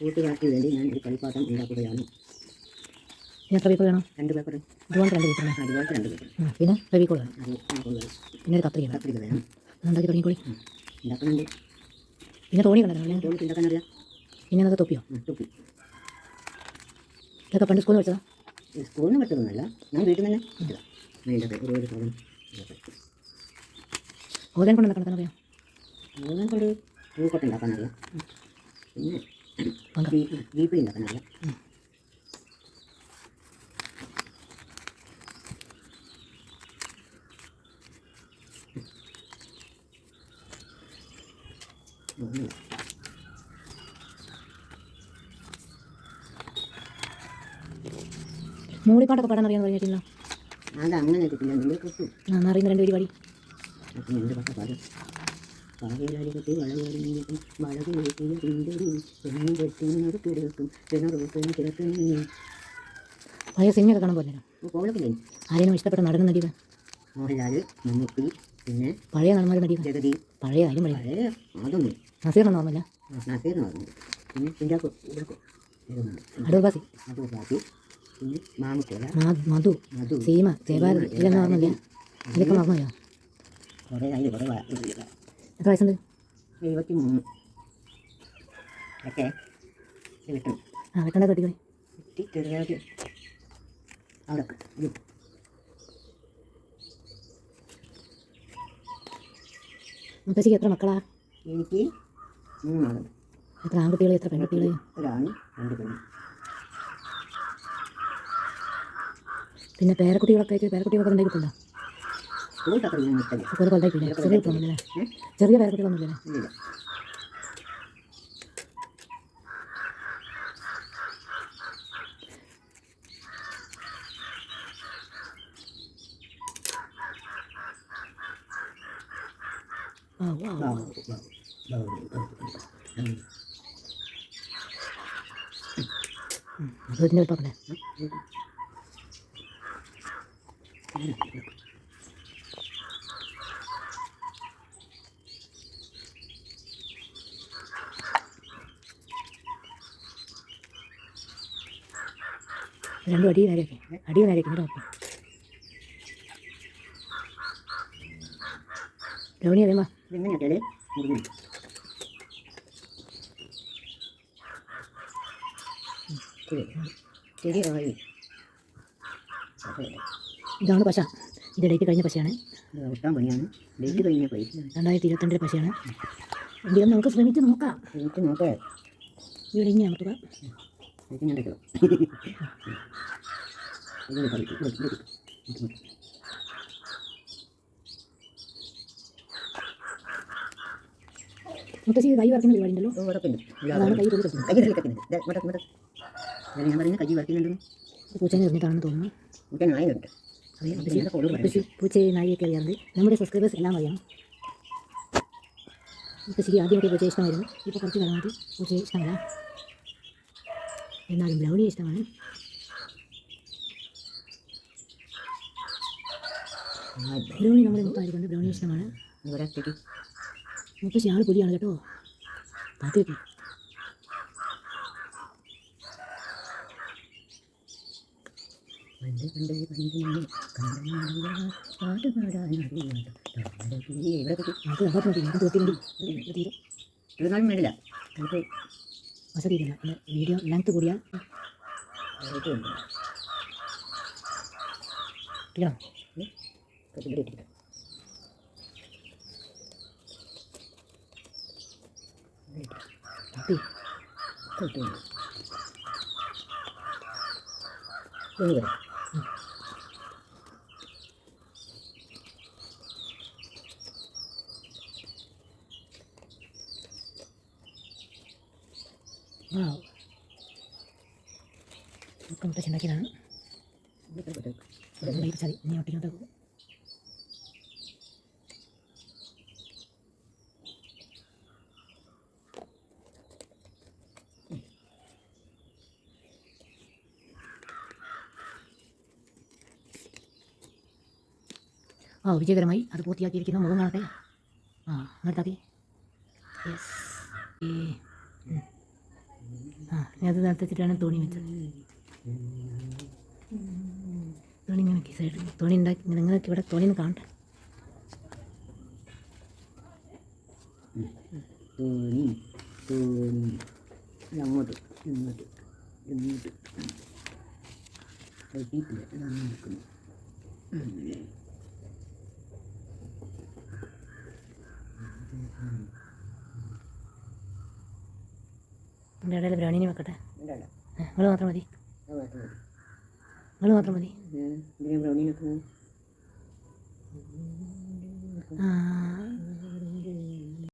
കൂട്ടുകാർക്ക് വേണ്ടി ഞാൻ ഒരു കളിപ്പാട്ടം ഉണ്ടാക്കുകയാണ്. എത്ര പേപ്പർ വേണം രണ്ട് പേപ്പർ. ഇതുപോലെ രണ്ട് പേപ്പർ വേണം അതുപോലെ രണ്ട് പേപ്പർ. പിന്നെ ഫെവിക്കോൾ വേണം പിന്നെ ഒരു കത്രിക. കത്രിക വേണം. ഉണ്ടാക്കി തുടങ്ങിക്കോളി ഉണ്ടാക്കുന്നുണ്ട് പിന്നെ തോണി കണ്ടോ തോണി ഉണ്ടാക്കാൻ അറിയാം പിന്നെ അതൊക്കെ തൊപ്പിയോ? തൊപ്പി. ഇതൊക്കെ പണ്ട് സ്കൂളിൽ ഇത് സ്കൂളിൽ നിന്ന് പറ്റുന്നതല്ല ഞാൻ വീട്ടിൽ നിന്ന് ഇട്ടതാ. വേണ്ടത് ഒരു ഒരു സാധനം. ഓതാൻ കൊണ്ട് നടക്കണം അറിയാം? അതുപോലെ കൊണ്ട് പൂക്കൊട്ട ഉണ്ടാക്കാൻ അറിയാം പിന്നെ ഉം. മൂളിപ്പാട്ടൊക്കെ പാടാൻ അറിയാന്ന് പറഞ്ഞിട്ടില്ല അത് അങ്ങനെ കിട്ടില്ല ആ എന്നാ അറിയുന്ന രണ്ട് പരിപാടി അപ്പം എന്ത് പട്ട പാടും പാറയിലടികത്ത് വളയോടും വളകി വീട്ടിയ പിന്തൊരു പെണ്ണു വെട്ടുന്നത് കിടക്കും കിണറും കിടക്കും പഴയ സിനിമയൊക്കെ കാണാൻ പോലെ കോളത്തില്ലേ ആരെയും ഇഷ്ടപ്പെട്ട നടന്ന നടികൾ? മോഹൻലാൽ മമ്മൂട്ടി പിന്നെ പഴയ നടന്മാരുടെ നടികൾ? ജഗതി. പഴയ ആരും പഴയ അതൊന്നും നസീറിനൊന്നും ഓർമ്മയില്ല നസീറിന് പറഞ്ഞത് പിന്നെ ഇതൊന്നുണ്ട് അടൂർ ബാസി അത് ബാക്കി പിന്നെ മാമുക്കോല. മധു മധു. സീമ ജയഭാരതി ഇതൊന്നും ഓർമ്മയില്ല ഇതൊക്കെ ഓർമ്മയോ കുറേ അതിൽ കുറേ എത്ര വയസ്സുണ്ട് എഴുപത്തി മൂന്ന് ഇത് കിട്ടും ആ വെട്ടണ്ട തൊട്ടിക്കോളി കുട്ടി ചെറുതായിട്ട് അവിടെ ഇത് മുത്തശ്ശിക്ക് എത്ര മക്കളാ? എനിക്ക് മൂന്നാളുണ്ട് എത്ര ആൺകുട്ടികൾ എത്ര പെൺകുട്ടികൾ ഒരാണ് രണ്ട് പെണ്ണ്. പിന്നെ പേരക്കുട്ടികളൊക്കെ പേരക്കുട്ടികളൊക്കെ ഞാൻ നിൽക്കില്ല അതുപോലെ കൊണ്ടാക്കിയില്ലേ ചെറിയ കുട്ടികളൊന്നുമില്ലേ ചെറിയ പേരക്കുട്ടികളൊന്നുമില്ലേ ഇല്ല ആ വാ വാ, വാ, വാ, വാ, വാ. വീടിന്റെ വീട്ടോക്കല്ലേ രണ്ടും അടി നേരെയാക്കി അടി നേരെയാക്കി ഇങ്ങോട്ട് നോക്കി രവണി അറിയുമ്പോ ഇതെങ്ങനെയാ മുറിഞ്ഞു ശരി. ശരിയായി അതെ. ഇതാണ് പശ. ഇത് ഡേറ്റ് കഴിഞ്ഞ പശയാണ്. പണിയാണ്. ഡേറ്റ് കഴിഞ്ഞ രണ്ടായിരത്തി ഇരുപത്തിരണ്ടിലെ പശയാണ്. എങ്കിലും നമുക്ക് ശ്രമിച്ച് നോക്കാം. ശ്രമിച്ച് നോക്കേ. ഇവിടെ അമർത്തുക എടുക്കണം ഇങ്ങനെ കളിക്കും. മുത്തശ്ശി കൈ വറക്കുന്ന പരിപാടി ഉണ്ടല്ലോ. അതാണ്. കൈ ഞാൻ കൈ പൂച്ചേനെ എറിഞ്ഞിട്ടാണെന്ന് തോന്നുന്നു. നായുണ്ട് മുത്തശ്ശി പൂച്ചയെ അറിയാറുണ്ട് നമ്മുടെ സബ്സ്ക്രൈബേഴ്സ് എല്ലാം അറിയാം. മുത്തശ്ശിക്ക് ആദ്യമൊക്കെ പൂച്ചയെ ഇഷ്ടമായിരുന്നു. ഇപ്പോൾ കുറച്ച് കാലമായിട്ട് പൂച്ചയെ ഇഷ്ടമല്ല. എന്നാലും ബ്രൗണി ഇഷ്ടമാണ്. ബ്രൗണി നമ്മുടെ മുത്തായിരിക്കൊണ്ട് ബ്രൗണി ഇഷ്ടമാണ്. മുത്തശ്ശി ആൾ പുലിയാണ് കേട്ടോ. പാത്തി വെക്കി പണ്ട് പണ്ട് പണ്ട് കണ്ടനാടിയ പാട്ട് പാടാൻ താമരക്കിളിയെ ഇവിടെ തീരും ഇവിടെ ഇട്ടിട്ട്. പാത്തി കുഴപ്പമില്ല. ഇനി ലെങ്ത് വാ ഒക്കെ മുത്തശ്ശി ഉണ്ടാക്കിയതാണ് ഇവിടെ ഇവിടെ. ഇവിടെ വെച്ചാൽ നീ ഒട്ടിക്കോട്ട് ആ വിജയകരമായി അത് പൂർത്തിയാക്കിയിരിക്കുന്നു. മുഖം കാണട്ടെ. ആ അങ്ങോട്ടാക്കി യെസ് ഏ ആ അത് നടത്തിച്ചിട്ടാണ് തോണി വെച്ചത്. തുണി ഇങ്ങനെ സൈഡ് തോണി ഉണ്ടാക്കി നിങ്ങൾക്ക് ഇവിടെ തോണി ഒന്ന് കാണട്ടെ. തോണി തോണി. അങ്ങോട്ട് ഇങ്ങോട്ട് ഇങ്ങോട്ട്. ഇതാണ് നിൽക്കുന്നു. എന്റെ ഇടയിൽ ബ്രൗണിനെ വെക്കട്ടെ? നിങ്ങൾ മാത്രം മതി. നിങ്ങൾ മാത്രം മതി. ഏ, ഇതിനെ ആ